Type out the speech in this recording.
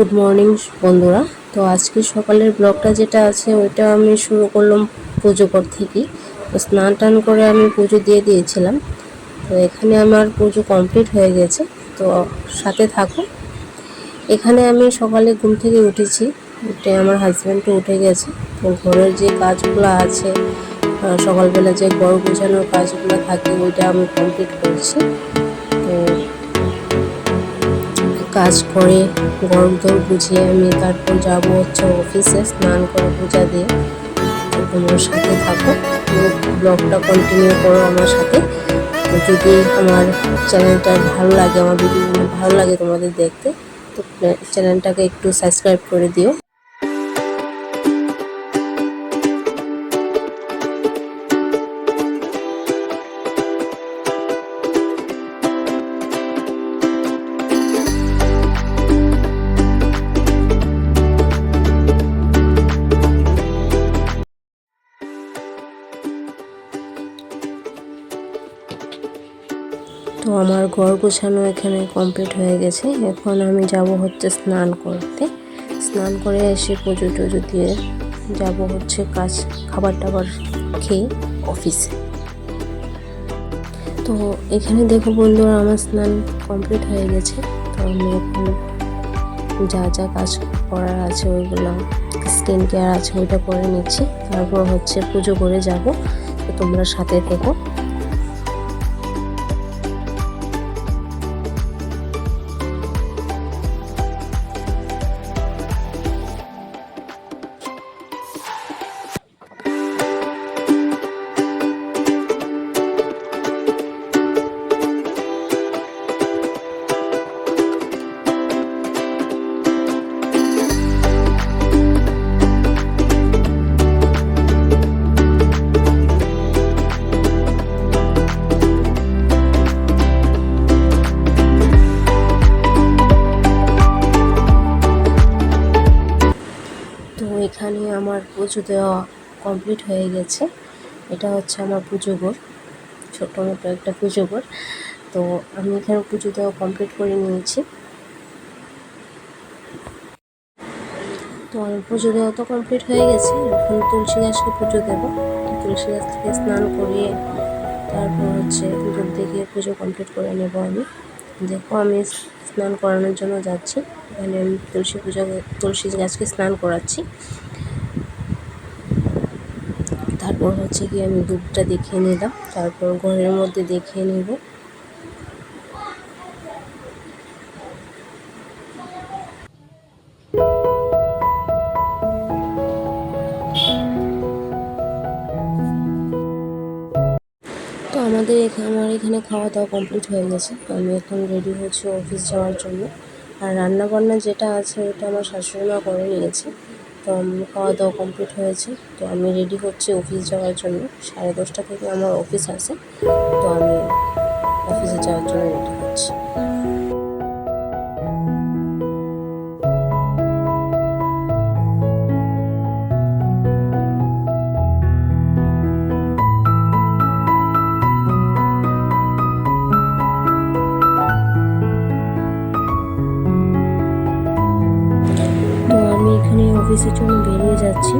Good morning বন্ধুরা। তো আজকে সকালের ব্লগটা যেটা আছে, ওইটা আমি শুরু করলাম পুজো পর থেকেই। তো স্নান টান করে আমি পুজো দিয়ে দিয়েছিলাম। তো এখানে আমার পুজো কমপ্লিট হয়ে গেছে। তো সাথে থাকো এখানে আমি সকালে ঘুম থেকে উঠেছি। উঠে আমার হাজব্যান্ডও উঠে গেছে। তো ঘরের যে কাজগুলো আছে সকালবেলা যে গড় গোছানোর কাজগুলো থাকে, ওইটা আমি কমপ্লিট করছি। তো কাজ করে, গরম দর বুঝিয়ে আমি তারপর যাব হচ্ছে অফিসে স্নান করে পূজা দিয়ে। তোমার সাথে থাকো ব্লগটা কন্টিনিউ করো আমার সাথে। যদি আমার চ্যানেলটা ভালো লাগে, আমার ভিডিওগুলো ভালো লাগে তোমাদের দেখতে, তো চ্যানেলটাকে একটু সাবস্ক্রাইব করে দিও। তো আমার ঘর গোছানো এখানে কমপ্লিট হয়ে গেছে। এখন আমি যাব হচ্ছে স্নান করতে। স্নান করে এসে পুজো টুজো দিয়ে যাব হচ্ছে কাজ, খাবার টাবার খেয়ে অফিসে তো এখানে দেখো বন্ধুরা আমার স্নান কমপ্লিট হয়ে গেছে। তো আমি এখন যা যা কাজ করার আছে ওইগুলো স্কিন কেয়ার আছে ওইটা করে নিচ্ছি। তারপর হচ্ছে পুজো করে যাব। তো তোমরা সাথে থেকো। আমার পুজো দেওয়া কমপ্লিট হয়ে গেছে। এটা হচ্ছে আমার পুজো ঘর। ছোটো মতো একটা পুজো ঘর। তো আমি এখানে পুজো দেওয়া কমপ্লিট করে নিয়েছি। তো আমার পুজো দেওয়া তো কমপ্লিট হয়ে গেছে। এখন তুলসী গাছকে পুজো দেবো। তুলসী গাছ থেকে স্নান করিয়ে তারপর হচ্ছে দুধ দিয়ে পুজো কমপ্লিট করে নেব আমি। দেখো আমি স্নান করানোর জন্য যাচ্ছি। এখানে আমি তুলসী পূজা তুলসী গাছকে স্নান করাচ্ছি। তারপর হচ্ছে কি আমি দুধটা দেখিয়ে নিলাম, তারপর ঘরের মধ্যে দেখিয়ে নেব। তো আমাদের এখানে আমার এখানে খাওয়া দাওয়া কমপ্লিট হয়ে গেছে। আমি এখন রেডি হচ্ছি অফিস যাওয়ার জন্য। আর রান্না বান্না যেটা আছে, ওটা আমার শাশুড়ি মা করে নিয়েছে। তো আমি খাওয়া দাওয়া কমপ্লিট হয়েছে। তো আমি রেডি হচ্ছি অফিস যাওয়ার জন্য। সাড়ে দশটা থেকে আমার অফিস আছে। তো আমি অফিসে যাওয়ার জন্য রেডি হচ্ছি। অফিসের জন্য বেরিয়ে যাচ্ছি।